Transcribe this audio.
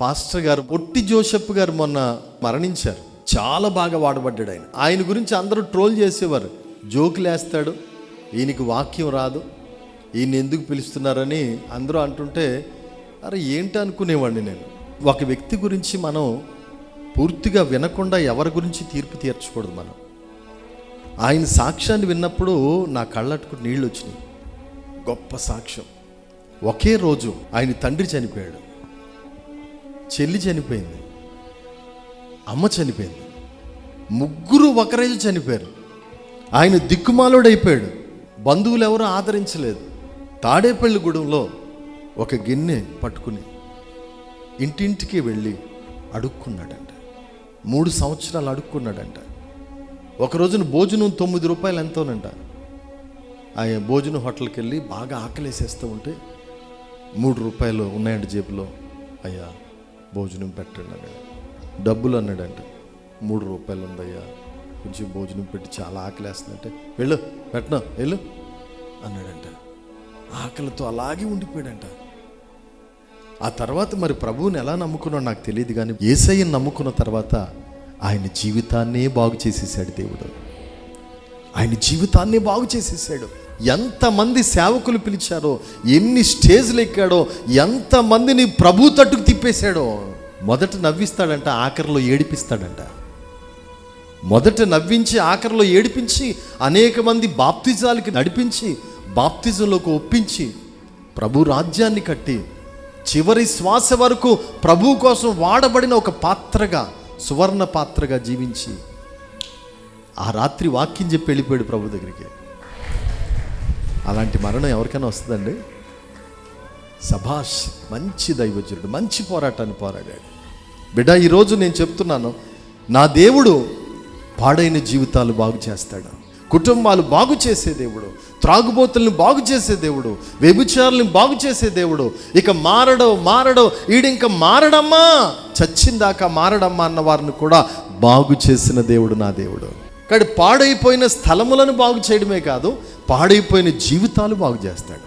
Pastor గారు పొట్టి Joseph గారు మొన్న మరణించారు. చాలా బాగా వాడబడ్డాడు ఆయన. ఆయన గురించి అందరూ ట్రోల్ చేసేవారు. జోకులు వేస్తాడు ఈయనకి వాక్యం రాదు ఈయన ఎందుకు పిలుస్తున్నారని అందరూ అంటుంటే అరే ఏంటి అనుకునేవాడిని నేను? ఒక వ్యక్తి గురించి మనం పూర్తిగా వినకుండా ఎవరి గురించి తీర్పు తీర్చకూడదు మనం. ఆయన సాక్ష్యాన్ని విన్నప్పుడు నా కళ్ళట్టుకు నీళ్ళు వచ్చినాయి గొప్ప సాక్ష్యం. ఒకే రోజు ఆయన తండ్రి చనిపోయాడు. చెల్లి చనిపోయింది అమ్మ చనిపోయింది ముగ్గురు ఒకరోజు చనిపోయారు. ఆయన దిక్కుమాలుడైపోయాడు. బంధువులు ఎవరు ఆదరించలేదు. తాడేపల్లిగూడెంలో ఒక గిన్నె పట్టుకుని ఇంటింటికి వెళ్ళి అడుక్కున్నాడంట. మూడు సంవత్సరాలు అడుక్కున్నాడంట. ఒక రోజున భోజనం తొమ్మిది రూపాయలు ఎంతోనంట. ఆయన భోజనం హోటల్కి వెళ్ళి బాగా ఆకలేసేస్తూ ఉంటే మూడు రూపాయలు ఉన్నాయండి జేబులో. అయ్యా భోజనం పెట్టండి అన్నాడు. డబ్బులు అన్నాడంట. మూడు రూపాయలు ఉందయ్యా. కొంచెం భోజనం పెట్టి చాలా ఆకలేస్తుందంటే వెళ్ళు పెట్టను వెళ్ళు అన్నాడంట. ఆకలితో అలాగే ఉండిపోయాడంట. ఆ తర్వాత మరి ప్రభువుని ఎలా నమ్ముకున్నాడు నాకు తెలియదు కానీ ఏసయ్యని నమ్ముకున్న తర్వాత ఆయన జీవితాన్నే బాగు చేసేసాడు దేవుడు. ఆయన జీవితాన్నే బాగు చేసేసాడు ఎంతమంది సేవకులు పిలిచారో ఎన్ని స్టేజ్లు ఎక్కాడో ఎంతమందిని ప్రభు తట్టుకు తిప్పేశాడో మొదట నవ్విస్తాడంట ఆఖరిలో ఏడిపిస్తాడంట. మొదట నవ్వించి ఆఖరిలో ఏడిపించి అనేక మంది బాప్తిజాలకి నడిపించి బాప్తిజంలోకి ఒప్పించి ప్రభు రాజ్యాన్ని కట్టి చివరి శ్వాస వరకు ప్రభు కోసం వాడబడిన ఒక పాత్రగా సువర్ణ పాత్రగా జీవించి ఆ రాత్రి వాక్యం చెప్పి వెళ్ళిపోయాడు ప్రభు దగ్గరికి. అలాంటి మరణం ఎవరికైనా వస్తుందండి? సభాష్ మంచి దైవజనుడు మంచి పోరాటాన్ని పోరాడాడు. బిడ్డ ఈరోజు నేను చెప్తున్నాను నా దేవుడు పాడైన జీవితాలు బాగు చేస్తాడు. కుటుంబాలు బాగు చేసే దేవుడు త్రాగుబోతుల్ని బాగు చేసే దేవుడు వ్యభిచారుల్ని బాగు చేసే దేవుడు ఇక మారడో మారడో ఈడింక మారడమ్మా చచ్చిందాకా మారడమ్మా అన్న వారిని కూడా బాగు చేసిన దేవుడు నా దేవుడు. కానీ పాడైపోయిన స్థలములను బాగు చేయడమే కాదు పాడైపోయిన జీవితాలు బాగు చేస్తాడు.